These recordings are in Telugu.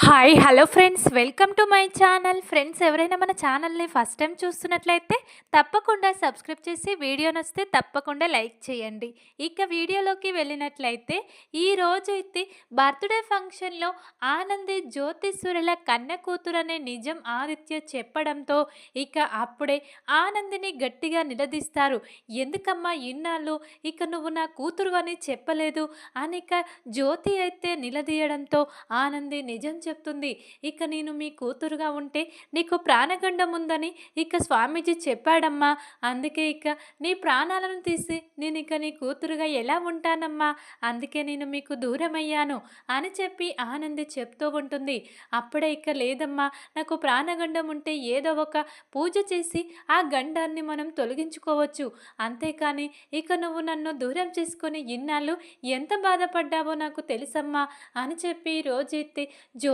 Hi hello friends welcome to my channel friends ఎవరైనా మన ఛానల్ని ఫస్ట్ టైం చూస్తున్నట్లయితే తప్పకుండా సబ్స్క్రైబ్ చేసి వీడియో నచ్చితే తప్పకుండా లైక్ చేయండి. ఇక వీడియోలోకి వెళ్ళినట్లయితే ఈ రోజు అయితే బర్త్డే ఫంక్షన్లో ఆనంది జ్యోతిష్వరుల కన్న కూతురనే నిజం ఆదిత్య చెప్పడంతో ఇక అప్పుడే ఆనందిని గట్టిగా నిలదీస్తారు. ఎందుకమ్మా ఇన్నాళ్ళు ఇక నువ్వు నా కూతురు అని చెప్పలేదు? అని ఇక జ్యోతి అయితే నిలదీయడంతో ఆనంది నిజం చెప్తుంది. ఇక నేను మీ కూతురుగా ఉంటే నీకు ప్రాణగండం ఉందని ఇక స్వామీజీ చెప్పాడమ్మా. అందుకే ఇక నీ ప్రాణాలను తీసి నేను ఇక నీ కూతురుగా ఎలా ఉంటానమ్మా? అందుకే నేను మీకు దూరమయ్యాను అని చెప్పి ఆనంది చెప్తూ ఉంటుంది. అప్పుడే ఇక లేదమ్మా నాకు ప్రాణగండం ఉంటే ఏదో ఒక పూజ చేసి ఆ గండాన్ని మనం తొలగించుకోవచ్చు. అంతేకాని ఇక నువ్వు నన్ను దూరం చేసుకొని ఇన్నాళ్ళు ఎంత బాధపడ్డావో నాకు తెలుసమ్మా అని చెప్పి రోజైతే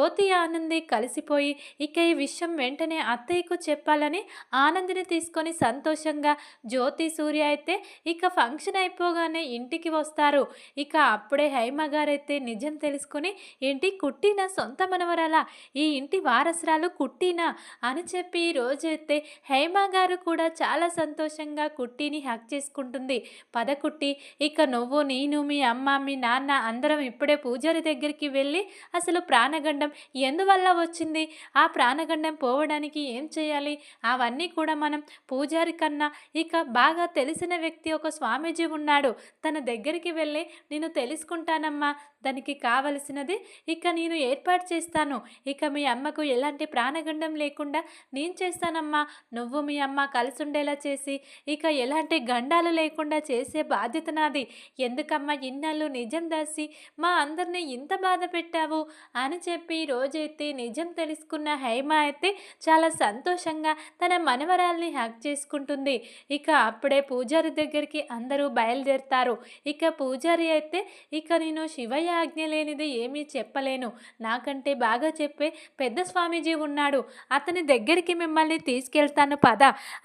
జ్యోతి ఆనంది కలిసిపోయి ఇక ఈ విషయం వెంటనే అత్తయ్యకు చెప్పాలని ఆనందిని తీసుకొని సంతోషంగా జ్యోతి సూర్య అయితే ఇక ఫంక్షన్ అయిపోగానే ఇంటికి వస్తారు. ఇక అప్పుడే హైమ గారైతే నిజం తెలుసుకుని ఏంటి కుట్టిన సొంత మనవరాలా? ఈ ఇంటి వారసురాలు కుట్టినా? అని చెప్పి రోజైతే హైమ గారు కూడా చాలా సంతోషంగా కుట్టిని హ్యాక్ చేసుకుంటుంది. పద కుట్టి ఇక నువ్వు నేను మీ అమ్మ మీ నాన్న అందరం ఇప్పుడే పూజారి దగ్గరికి వెళ్ళి అసలు ప్రాణగండం ఎందువల్ల వచ్చింది? ఆ ప్రాణగండం పోవడానికి ఏం చేయాలి? అవన్నీ కూడా మనం పూజారి కన్నా ఇక బాగా తెలిసిన వ్యక్తి ఒక స్వామీజీ ఉన్నాడు. తన దగ్గరికి వెళ్ళి నేను తెలుసుకుంటానమ్మా దానికి కావలసినది ఇక నేను ఏర్పాటు చేస్తాను. ఇక మీ అమ్మకు ఎలాంటి ప్రాణగండం లేకుండా నేను చేస్తానమ్మా. నువ్వు మీ అమ్మ కలిసి ఉండేలా చేసి ఇక ఎలాంటి గండాలు లేకుండా చేసే బాధ్యత నాది. ఎందుకమ్మా ఇన్నాళ్ళు నిజం దాసి మా అందరినీ ఇంత బాధ పెట్టావు? అని చెప్పి రోజైతే నిజం తెలుసుకున్న హైమ అయితే చాలా సంతోషంగా తన మనవరాల్ని హ్యాక్ చేసుకుంటుంది. ఇక అప్పుడే పూజారి దగ్గరికి అందరూ బయలుదేరుతారు. ఇక పూజారి అయితే ఇక నేను శివయ్య ఆజ్ఞ లేనిది ఏమీ చెప్పలేను. నాకంటే బాగా చెప్పే పెద్ద స్వామీజీ ఉన్నాడు. అతని దగ్గరికి మిమ్మల్ని తీసుకెళ్తాను పద.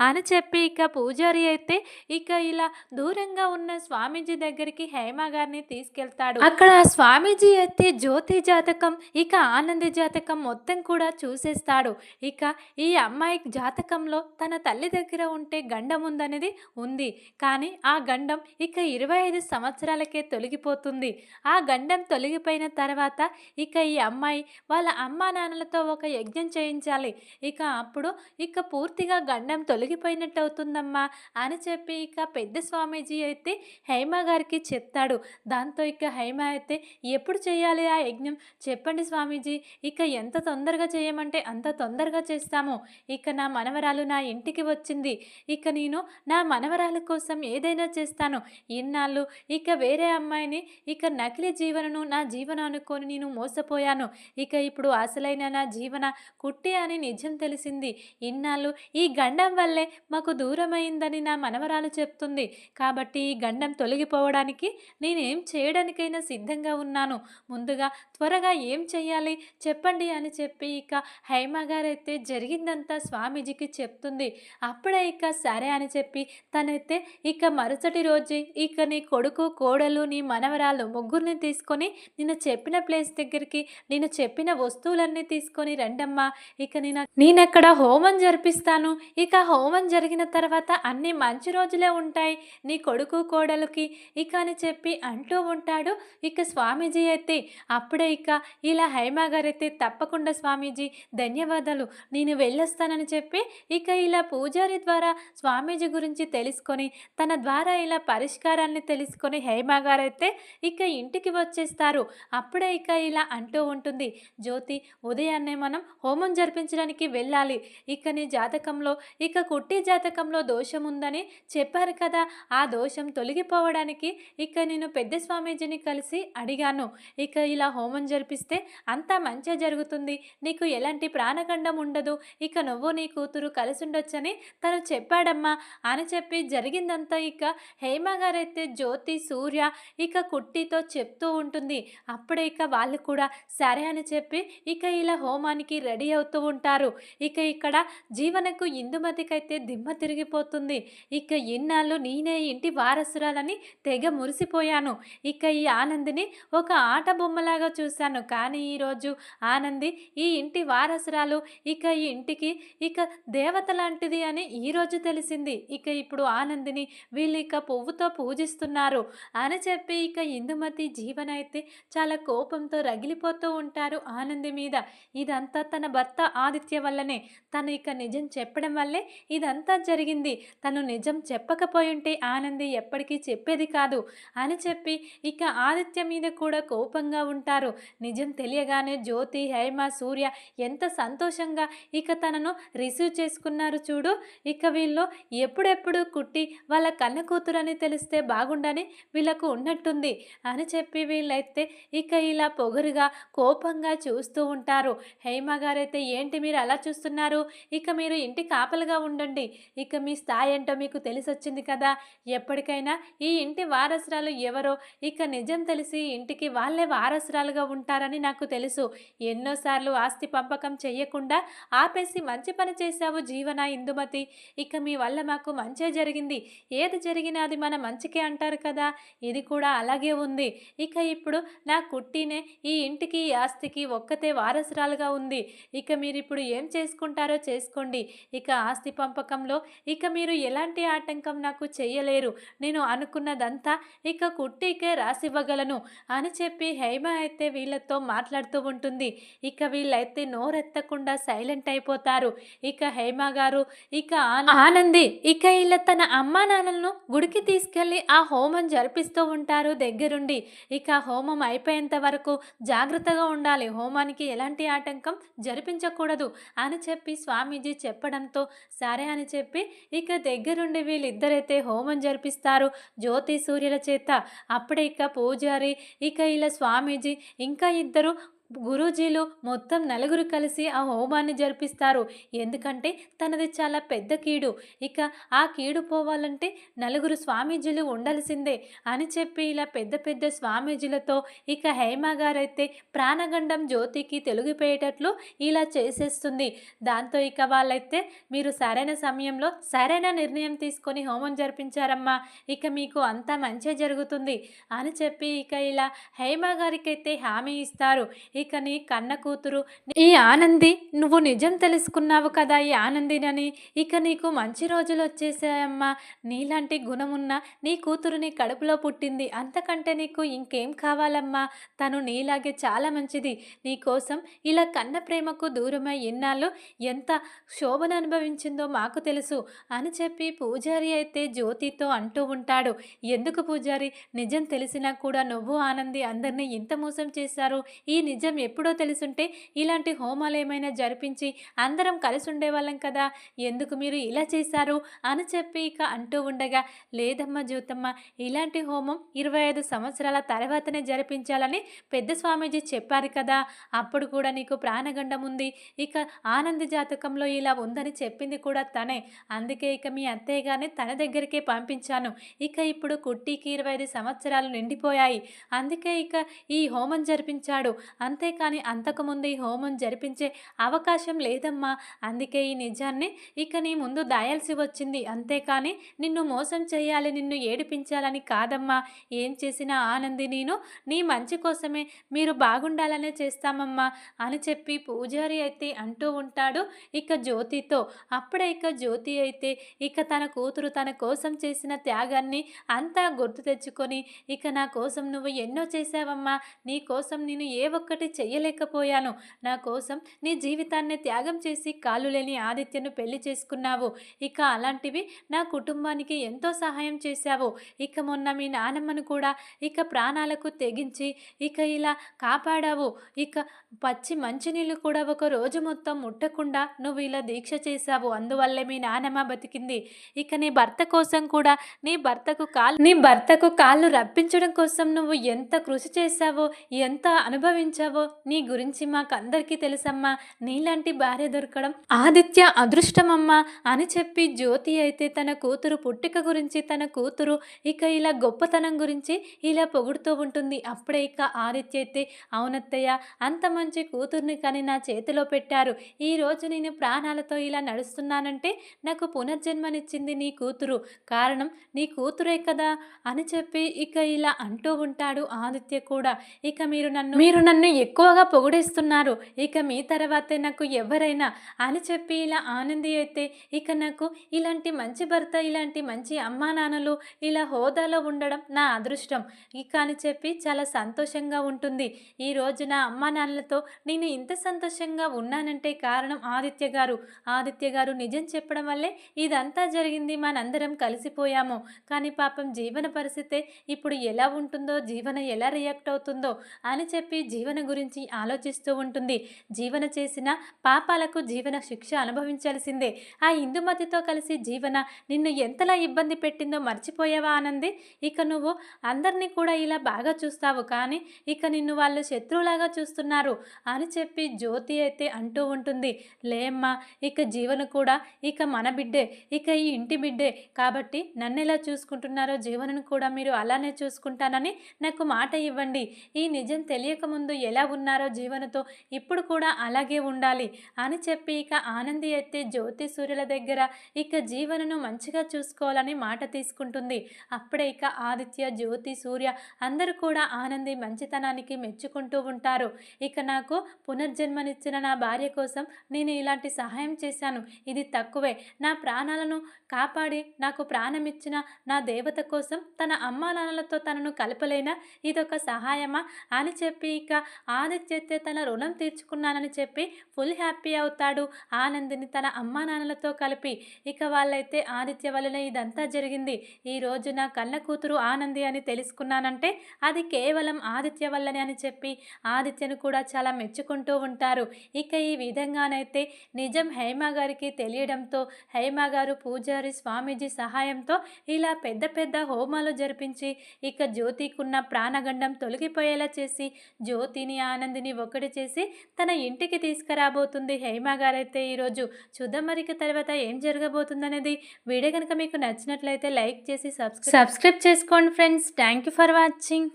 అని చెప్పి ఇక పూజారి అయితే ఇక ఇలా దూరంగా ఉన్న స్వామీజీ దగ్గరికి హేమ గారిని తీసుకెళ్తాడు. అక్కడ స్వామీజీ అయితే జ్యోతి జాతకం ఇక ఆనంది జాతకం మొత్తం కూడా చూసేస్తాడు. ఇక ఈ అమ్మాయి జాతకంలో తన తల్లి దగ్గర ఉంటే గండం ఉందనేది ఉంది. కానీ ఆ గండం ఇక ఇరవై ఐదు సంవత్సరాలకే తొలగిపోతుంది. ఆ గండం తొలగిపోయిన తర్వాత ఇక ఈ అమ్మాయి వాళ్ళ అమ్మా నాన్నలతో ఒక యజ్ఞం చేయించాలి. ఇక అప్పుడు ఇక పూర్తిగా గండం తొలగిపోయినట్టు అవుతుందమ్మా అని చెప్పి ఇక పెద్ద స్వామీజీ అయితే హైమ గారికి చెప్తాడు. దాంతో ఇక హైమ అయితే ఎప్పుడు చేయాలి ఆ యజ్ఞం? చెప్పండి స్వామీజీ. ఇక ఎంత తొందరగా చేయమంటే అంత తొందరగా చేస్తాము. ఇక నా మనవరాలు నా ఇంటికి వచ్చింది. ఇక నేను నా మనవరాల కోసం ఏదైనా చేస్తాను. ఇన్నాళ్ళు ఇక వేరే అమ్మాయిని ఇక నకిలీ జీవనను నా జీవనం అనుకొని నేను మోసపోయాను. ఇక ఇప్పుడు అసలైన నా జీవన కుట్టి అని నిజం తెలిసింది. ఇన్నాళ్ళు ఈ గండం వల్లే మాకు దూరమైందని నా మనవరాలు చెప్తుంది. కాబట్టి ఈ గండం తొలగిపోవడానికి నేనేం చేయడానికైనా సిద్ధంగా ఉన్నాను. ముందుగా త్వరగా ఏం చెయ్యాలి చెప్పండి అని చెప్పి ఇక హైమ గారైతే జరిగిందంతా స్వామీజీకి చెప్తుంది. అప్పుడే ఇక సరే అని చెప్పి తనైతే ఇక మరుసటి రోజు ఇక నీ కొడుకు కోడలు నీ మనవరాలు ముగ్గురిని తీసుకు తీసుకొని నేను చెప్పిన ప్లేస్ దగ్గరికి నేను చెప్పిన వస్తువులన్నీ తీసుకొని రండమ్మా. ఇక నేను నేనెక్కడ హోమం జరిపిస్తాను? ఇక హోమం జరిగిన తర్వాత అన్ని మంచి రోజులే ఉంటాయి. నీ కొడుకు కోడలుకి ఇక అని చెప్పి అంటూ ఉంటాడు. ఇక స్వామీజీ అయితే అప్పుడే ఇక ఇలా హైమా గారైతే తప్పకుండా స్వామీజీ ధన్యవాదాలు. నేను వెళ్ళొస్తానని చెప్పి ఇక ఇలా పూజారి ద్వారా స్వామీజీ గురించి తెలుసుకొని తన ద్వారా ఇలా పరిష్కారాన్ని తెలుసుకొని హైమా గారైతే ఇక ఇంటికి చేస్తారు. అప్పుడే ఇక ఇలా అంటూ ఉంటుంది. జ్యోతి ఉదయాన్నే మనం హోమం జరిపించడానికి వెళ్ళాలి. ఇక నీ జాతకంలో ఇక కుట్టి జాతకంలో దోషం ఉందని చెప్పారు కదా. ఆ దోషం తొలగిపోవడానికి ఇక నేను పెద్ద స్వామీజీని కలిసి అడిగాను. ఇక ఇలా హోమం జరిపిస్తే అంతా మంచిగా జరుగుతుంది. నీకు ఎలాంటి ప్రాణగండం ఉండదు. ఇక నువ్వు నీ కూతురు కలిసి ఉండొచ్చని తను చెప్పాడమ్మా అని చెప్పి జరిగిందంతా ఇక హేమ గారైతే జ్యోతి సూర్య ఇక కుట్టితో చెప్తూ ఉంటారు ఉంటుంది అప్పుడే ఇక వాళ్ళు కూడా సరే అని చెప్పి ఇక ఇలా హోమానికి రెడీ అవుతూ ఉంటారు. ఇక ఇక్కడ జీవనకు ఇందుమతికైతే దిమ్మ తిరిగిపోతుంది. ఇక ఇన్నాళ్ళు నేనే ఇంటి వారసురాలని తెగ మురిసిపోయాను. ఇక ఈ ఆనందిని ఒక ఆట బొమ్మలాగా చూశాను. కానీ ఈరోజు ఆనంది ఈ ఇంటి వారసురాలు ఇక ఈ ఇంటికి ఇక దేవత లాంటిది అని ఈరోజు తెలిసింది. ఇక ఇప్పుడు ఆనందిని వీళ్ళు ఇక పువ్వుతో పూజిస్తున్నారు అని చెప్పి ఇక ఇందుమతి జీవన అయితే చాలా కోపంతో రగిలిపోతూ ఉంటారు ఆనంది మీద. ఇదంతా తన భర్త ఆదిత్య వల్లనే. తను ఇక నిజం చెప్పడం వల్లే ఇదంతా జరిగింది. తను నిజం చెప్పకపోయుంటే ఆనంది ఎప్పటికీ చెప్పేది కాదు అని చెప్పి ఇక ఆదిత్య మీద కూడా కోపంగా ఉంటారు. నిజం తెలియగానే జ్యోతి హేమ సూర్య ఎంత సంతోషంగా ఇక తనను రిసీవ్ చేసుకున్నారు చూడు. ఇక వీళ్ళు ఎప్పుడెప్పుడు కుట్టి వాళ్ళ కన్న కూతురని తెలిస్తే బాగుండని వీళ్ళకు ఉన్నట్టుంది అని చెప్పి అయితే ఇక ఇలా పొగరుగా కోపంగా చూస్తూ ఉంటారు. హేమ గారైతే ఏంటి మీరు అలా చూస్తున్నారు? ఇక మీరు ఇంటి కాపలుగా ఉండండి. ఇక మీ స్థాయి ఏంటో మీకు తెలిసొచ్చింది కదా. ఎప్పటికైనా ఈ ఇంటి వారసురాలు ఎవరో ఇక నిజం తెలిసి ఇంటికి వాళ్ళే వారసురాలుగా ఉంటారని నాకు తెలుసు. ఎన్నోసార్లు ఆస్తి పంపకం చెయ్యకుండా ఆపేసి మంచి పని చేశావు జీవన ఇందుమతి? ఇక మీ వల్ల మాకు మంచే జరిగింది. ఏది జరిగినా అది మన మంచికే అంటారు కదా. ఇది కూడా అలాగే ఉంది. ఇక ఇప్పుడు నా కుట్టినే ఈ ఇంటికి ఈ ఆస్తికి ఒక్కతే వారసురాలుగా ఉంది. ఇక మీరు ఇప్పుడు ఏం చేసుకుంటారో చేసుకోండి. ఇక ఆస్తి పంపకంలో ఇక మీరు ఎలాంటి ఆటంకం నాకు చెయ్యలేరు. నేను అనుకున్నదంతా ఇక కుట్టికే రాసివ్వగలను అని చెప్పి హేమ అయితే వీళ్ళతో మాట్లాడుతూ ఉంటుంది. ఇక వీళ్ళైతే నోరెత్తకుండా సైలెంట్ అయిపోతారు. ఇక హేమ గారు ఇక ఆనంది ఇక వీళ్ళ తన అమ్మా నాన్నలను గుడికి తీసుకెళ్ళి ఆ హోమం జరిపిస్తూ ఉంటారు దగ్గరుండి. ఇక హోమం అయిపోయేంత వరకు జాగ్రత్తగా ఉండాలి. హోమానికి ఎలాంటి ఆటంకం జరిపించకూడదు అని చెప్పి స్వామీజీ చెప్పడంతో సరే అని చెప్పి ఇక దగ్గరుండి వీళ్ళిద్దరైతే హోమం జరిపిస్తారు జ్యోతి సూర్యుల చేత. అప్పుడే ఇక పూజారి ఇక ఇలా స్వామీజీ ఇంకా ఇద్దరు గురూజీలు మొత్తం నలుగురు కలిసి ఆ హోమాన్ని జరిపిస్తారు. ఎందుకంటే తనది చాలా పెద్ద కీడు. ఇక ఆ కీడు పోవాలంటే నలుగురు స్వామీజీలు ఉండాల్సిందే అని చెప్పి ఇలా పెద్ద పెద్ద స్వామీజీలతో ఇక హేమ గారైతే ప్రాణగండం జ్యోతికి తెలుగుపోయేటట్లు ఇలా చేసేస్తుంది. దాంతో ఇక వాళ్ళైతే మీరు సరైన సమయంలో సరైన నిర్ణయం తీసుకొని హోమం జరిపించారమ్మా. ఇక మీకు అంతా మంచి జరుగుతుంది అని చెప్పి ఇక ఇలా హేమ గారికైతే హామీ ఇస్తారు. ఇక నీ కన్న కూతురు ఈ ఆనంది నువ్వు నిజం తెలుసుకున్నావు కదా ఈ ఆనందినని. ఇక నీకు మంచి రోజులు వచ్చేసాయమ్మా. నీలాంటి గుణమున్న నీ కూతురు నీ కడుపులో పుట్టింది. అంతకంటే నీకు ఇంకేం కావాలమ్మా? తను నీలాగే చాలా మంచిది. నీ కోసం ఇలా కన్న ప్రేమకు దూరమై ఎన్నాళ్ళు ఎంత శోభను అనుభవించిందో మాకు తెలుసు అని చెప్పి పూజారి అయితే జ్యోతితో అంటూ ఉంటాడు. ఎందుకు పూజారి? నిజం తెలిసినా కూడా నువ్వు ఆనంది అందరినీ ఇంత మోసం చేశారు. ఈ నిజం ఎప్పుడో తెలుసుంటే ఇలాంటి హోమాలు ఏమైనా జరిపించి అందరం కలిసి ఉండేవాళ్ళం కదా. ఎందుకు మీరు ఇలా చేశారు? అని చెప్పి ఇక అంటూ ఉండగా లేదమ్మా జ్యోతమ్మ ఇలాంటి హోమం ఇరవై ఐదు సంవత్సరాల తర్వాతనే జరిపించాలని పెద్ద స్వామీజీ చెప్పారు కదా. అప్పుడు కూడా నీకు ప్రాణగండం ఉంది. ఇక ఆనంద జాతకంలో ఇలా ఉందని చెప్పింది కూడా తనే. అందుకే ఇక మీ అత్తయ్య గారిని తన దగ్గరికే పంపించాను. ఇక ఇప్పుడు కుట్టికి ఇరవై ఐదు సంవత్సరాలు నిండిపోయాయి. అందుకే ఇక ఈ హోమం జరిపించాడు. అంతేకాని అంతకుముందు ఈ హోమం జరిపించే అవకాశం లేదమ్మా. అందుకే ఈ నిజాన్ని ఇక నీ ముందు దాయాల్సి వచ్చింది. అంతేకాని నిన్ను మోసం చేయాలి నిన్ను ఏడిపించాలని కాదమ్మా. ఏం చేసినా ఆనంది నేను నీ మంచి కోసమే. మీరు బాగుండాలనే చేస్తామమ్మా అని చెప్పి పూజారి అయితే అంటూ ఉంటాడు ఇక జ్యోతితో. అప్పుడే ఇక జ్యోతి అయితే ఇక తన కూతురు తన కోసం చేసిన త్యాగాన్ని అంతా గుర్తు తెచ్చుకొని ఇక నా కోసం నువ్వు ఎన్నో చేశావమ్మా. నీ కోసం నేను ఏ ఒక్కటి చెయ్యలేకపోయాను. నా కోసం నీ జీవితాన్ని త్యాగం చేసి కాలు లేని ఆదిత్యను పెళ్ళి చేసుకున్నావు. ఇక అలాంటివి నా కుటుంబానికి ఎంతో సహాయం చేశావు. ఇక మొన్న మీ నానమ్మను కూడా ఇక ప్రాణాలకు తెగించి ఇక ఇలా కాపాడావు. ఇక పచ్చి మంచినీళ్ళు కూడా ఒక రోజు మొత్తం ముట్టకుండా నువ్వు ఇలా దీక్ష చేశావు. అందువల్లే మీ నానమ్మ బతికింది. ఇక నీ భర్త కోసం కూడా నీ భర్తకు కాలు నీ భర్తకు కాళ్ళు రప్పించడం కోసం నువ్వు ఎంత కృషి చేశావో ఎంత అనుభవించావో చేస్తావో నీ గురించి మాకందరికీ తెలుసమ్మా. నీలాంటి భార్య దొరకడం ఆదిత్య అదృష్టమమ్మా అని చెప్పి జ్యోతి అయితే తన కూతురు పుట్టిక గురించి తన కూతురు ఇక ఇలా గొప్పతనం గురించి ఇలా పొగుడుతూ ఉంటుంది. అప్పుడే ఇక ఆదిత్య అయితే అవునత్తయ్య అంత మంచి కూతుర్ని కానీ నా చేతిలో పెట్టారు. ఈ రోజు నేను ప్రాణాలతో ఇలా నడుస్తున్నానంటే నాకు పునర్జన్మనిచ్చింది నీ కూతురు. కారణం నీ కూతురే కదా అని చెప్పి ఇక ఇలా అంటూ ఉంటాడు ఆదిత్య కూడా. ఇక మీరు నన్ను మీరు నన్ను ఎక్కువగా పొగిడేస్తున్నారు. ఇక మీ తర్వాతే నాకు ఎవరైనా అని చెప్పి ఇలా ఆనంది అయితే ఇక నాకు ఇలాంటి మంచి భర్త ఇలాంటి మంచి అమ్మా నాన్నలు ఇలా హోదాలో ఉండడం నా అదృష్టం. ఇక అని చెప్పి చాలా సంతోషంగా ఉంటుంది. ఈ నా అమ్మా నాన్నలతో నేను ఇంత సంతోషంగా ఉన్నానంటే కారణం ఆదిత్య గారు. ఆదిత్య గారు నిజం చెప్పడం వల్లే ఇదంతా జరిగింది. మనందరం కలిసిపోయాము. కానీ పాపం జీవన పరిస్థితి ఇప్పుడు ఎలా ఉంటుందో జీవన ఎలా రియాక్ట్ అవుతుందో అని చెప్పి జీవన గురించి ఆలోచిస్తూ ఉంటుంది. జీవన చేసిన పాపాలకు జీవన శిక్ష అనుభవించాల్సిందే. ఆ ఇందుమతితో కలిసి జీవన నిన్ను ఎంతలా ఇబ్బంది పెట్టిందో మర్చిపోయావా ఆనంది? ఇక నువ్వు అందరినీ కూడా ఇలా బాగా చూస్తావు కానీ ఇక నిన్ను వాళ్ళు శత్రువులాగా చూస్తున్నారు అని చెప్పి జ్యోతి అయితే అంటూ ఉంటుంది. లేమ్మా ఇక జీవన కూడా ఇక మన బిడ్డే ఇక ఈ ఇంటి బిడ్డే. కాబట్టి నన్ను ఎలా చూసుకుంటున్నారో జీవనను కూడా మీరు అలానే చూసుకుంటానని నాకు మాట ఇవ్వండి. ఈ నిజం తెలియకముందు ఎలా ఎలా ఉన్నారో జీవనతో ఇప్పుడు కూడా అలాగే ఉండాలి అని చెప్పి ఇక ఆనంది అయితే జ్యోతి సూర్యుల దగ్గర ఇక జీవనను మంచిగా చూసుకోవాలని మాట తీసుకుంటుంది. అప్పుడే ఇక ఆదిత్య జ్యోతి సూర్య అందరూ కూడా ఆనంది మంచితనానికి మెచ్చుకుంటూ ఉంటారు. ఇక నాకు పునర్జన్మనిచ్చిన నా భార్య కోసం నేను ఇలాంటి సహాయం చేశాను. ఇది తక్కువే. నా ప్రాణాలను కాపాడి నాకు ప్రాణమిచ్చిన నా దేవత కోసం తన అమ్మా నాన్నలతో తనను కలపలేనా? ఇదొక సహాయమా? అని చెప్పి ఇక ఆదిత్యతే తన రుణం తీర్చుకున్నానని చెప్పి ఫుల్ హ్యాపీ అవుతాడు. ఆనందిని తన అమ్మా నాన్నలతో కలిపి ఇక వాళ్ళైతే ఆదిత్య వలన ఇదంతా జరిగింది. ఈ రోజు నా కన్న కూతురు ఆనంది అని తెలుసుకున్నానంటే అది కేవలం ఆదిత్య వల్లనే అని చెప్పి ఆదిత్యను కూడా చాలా మెచ్చుకుంటూ ఉంటారు. ఇక ఈ విధంగానైతే నిజం హేమ గారికి తెలియడంతో హేమ గారు పూజారి స్వామీజీ సహాయంతో ఇలా పెద్ద పెద్ద హోమాలు జరిపించి ఇక జ్యోతికున్న ప్రాణగండం తొలగిపోయేలా చేసి జ్యోతిని ఆనందిని ఒకటి చేసి తన ఇంటికి తీసుకురాబోతుంది. హేమ గారైతే ఈరోజు చూద్దాం మరిక తర్వాత ఏం జరగబోతుందనేది వీడియో కనుక మీకు నచ్చినట్లయితే లైక్ చేసి సబ్స్క్రైబ్ సబ్స్క్రైబ్ చేసుకోండి friends. Thank you for watching.